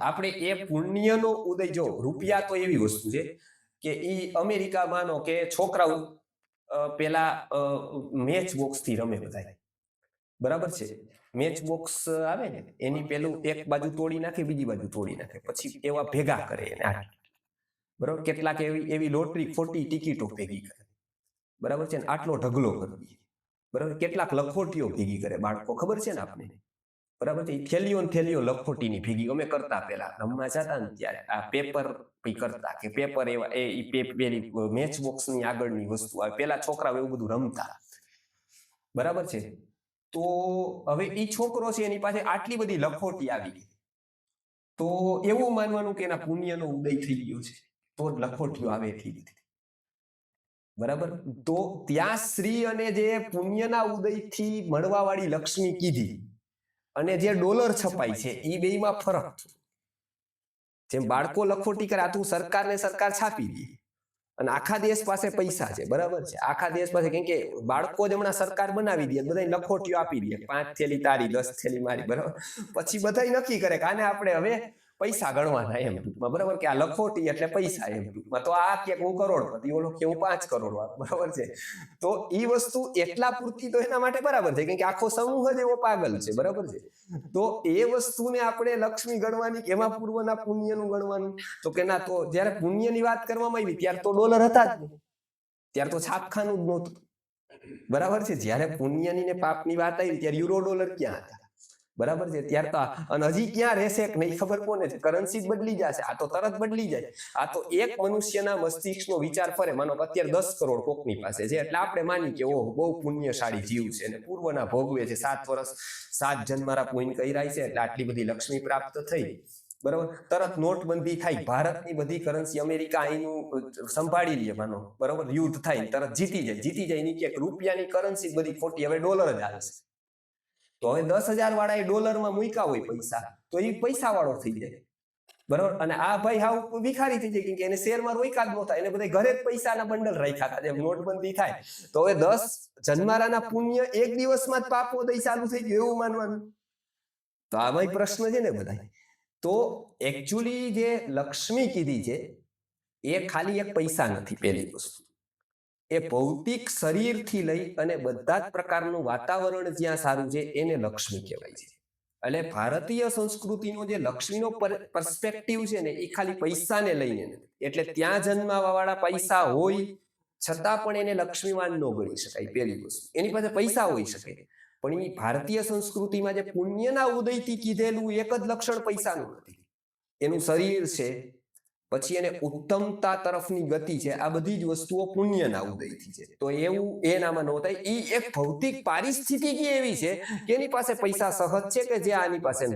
આપણે એ પુણ્યનો ઉદય જો, રૂપિયા તો એવી વસ્તુ છે કે ઈ અમેરિકા માનો કે છોકરાઓ પેલા મેચ બોક્સથી રમે બધા બરાબર છે? મેચ બોક્સ આવે ને, એની પેલું એક બાજુ તોડી નાખે, બીજી બાજુ તોડી નાખે, પછી એવા ભેગા કરે એને બરાબર? કેટલાક એવી એવી લોટરી ખોટી ટિકિટો ભેગી કરે. બરાબર છે ને? આટલો ઢગલો કરી બરાબર? કેટલાક લખોટીઓ ભેગી કરે બાળકો, ખબર છે ને આપને? બરાબર? છે થેલીઓ થેલીઓ લખોટીની ભેગી અમે કરતા પેલા રમવા જતા ને ત્યારે. આ પેપર કરતા કે પેપર એવા એ પેલી મેચ બોક્સની આગળની વસ્તુ આવે. પેલા છોકરાઓ એવું બધું રમતા. બરાબર છે? તો હવે એ છોકરો છે એની પાસે આટલી બધી લખોટી આવી ગઈ. તો એવું માનવાનું કે એના પુણ્યનો ઉદય થઈ ગયો છે. તો લખોટીઓ આવે એટલી બધી બરાબર? તો ત્યાં શ્રી અને જે પુણ્યના ઉદયથી મળવા વાળી લક્ષ્મી કીધી. અને જે ડોલર છપાય છે એ બેમાં ફરક છે. જેમ બાળકો લખોટી કરે આ તું સરકારને સરકાર છાપી દે અને આખા દેશ પાસે પૈસા છે બરાબર છે. આખા દેશ પાસે કેમ કે બાળકો જ હમણાં સરકાર બનાવી દે બધા લખોટીઓ આપી દે પાંચ થેલી તારી દસ થેલી મારી બરાબર? પછી બધા નક્કી કરે કે આને આપણે હવે પૈસા ગણવાના એમ. ટૂંકમાં બરાબર? કે આ લખોટી એટલે પૈસા એમ. ટૂંકમાં તો આ કે હું કરોડપતિ ઓલો કે હું પાંચ કરોડ વાળો બરાબર છે? તો એ વસ્તુ એટલા પૂરતી તો એના માટે બરાબર છે કે આખો સમૂહ જ એવો પાગલ છે બરાબર છે? તો એ વસ્તુને આપણે લક્ષ્મી ગણવાની એમાં પૂર્વના પુણ્યનું ગણવાનું? તો કે ના તો જ્યારે પુણ્યની વાત કરવામાં આવી ત્યારે તો ડોલર હતા જ નહીં. ત્યારે તો છાપખાનું જ નહોતું. બરાબર છે? જ્યારે પુણ્યની ને પાપની વાત આવી ત્યારે યુરો ડોલર ક્યાં હતા? બરાબર છે? ત્યાર તો અને હજી ક્યાં રહેશે કે નહીં? ખબર કોને છે? કરન્સી બદલી જશે. આ તો તરત બદલી જાય. આ તો એક મનુષ્યના મસ્તિષ્કનો વિચાર ફરે. માનો કે અત્યારે દસ કરોડ કોકની પાસે છે. એટલે આપણે માની કે ઓહ બહુ પુણ્યશાળી જીવ છે અને પૂર્વના ભોગવે છે. સાત વર્ષ સાત જન્મારા પુણ્ય કર્યા છે. એટલે આટલી બધી લક્ષ્મી પ્રાપ્ત થઈ. બરાબર? તરત નોટબંધી થાય. ભારતની બધી કરન્સી અમેરિકા અહીંનું સંભાળી લે માનો. બરાબર? યુદ્ધ થાય તરત જીતી જાય. જીતી જાય એની કે રૂપિયાની કરન્સી બધી ખોટી. હવે ડોલર જ હાલશે. તો હવે દસ હજાર વાળા એ ડોલરમાં મૂક્યા હોય પૈસા, તો એ પૈસા વાળો થઈ જાય. બરાબર? અને આ ભાઈ હાવ ભિખારી થઈ જાય કે એને શેરમાં રોયકા જ નહોતા, એને બધા ઘરે જ પૈસાના બંડલ રાખ્યા હતા, જેમ નોટબંધી થાય. તો હવે દસ જન્મારાના પુણ્ય એક દિવસમાં જ પાપો દઈ ચાલુ થઈ ગયું, એવું માનવાનું. તો આ ભાઈ પ્રશ્ન છે ને બધા તો એકચ્યુઅલી જે લક્ષ્મી કીધી છે, એ ખાલી એક પૈસા નથી, પહેલી વસ્તુ. એ ભૌતિક શરીરથી લઈ અને બધા જ પ્રકારનું વાતાવરણ જ્યાં સારું છે એને લક્ષ્મી કહેવાય છે. એટલે ભારતીય સંસ્કૃતિનો જે લક્ષ્મીનો પર્સપેક્ટિવ છે ને એ ખાલી પૈસાને લઈને એટલે ત્યાં જન્માવા વાળા પૈસા હોય છતાં પણ એને લક્ષ્મીવાન ન ગણી શકાય પહેલી વસ્તુ. એની પાસે પૈસા હોઈ શકે. પણ એ ભારતીય સંસ્કૃતિમાં જે પુણ્યના ઉદયથી કીધેલું એક જ લક્ષણ પૈસાનું નથી. એનું શરીર છે પછી એને ઉત્તમતા તરફની ગતિ છે, આ બધી જ વસ્તુઓ પુણ્યના ઉદયથી છે. તો એવું એનામાં ન થાય. એ એક ભૌતિક પારિસ્થિતિકી એવી છે કે એની પાસે પૈસા સહજ છે કે જે આની પાસે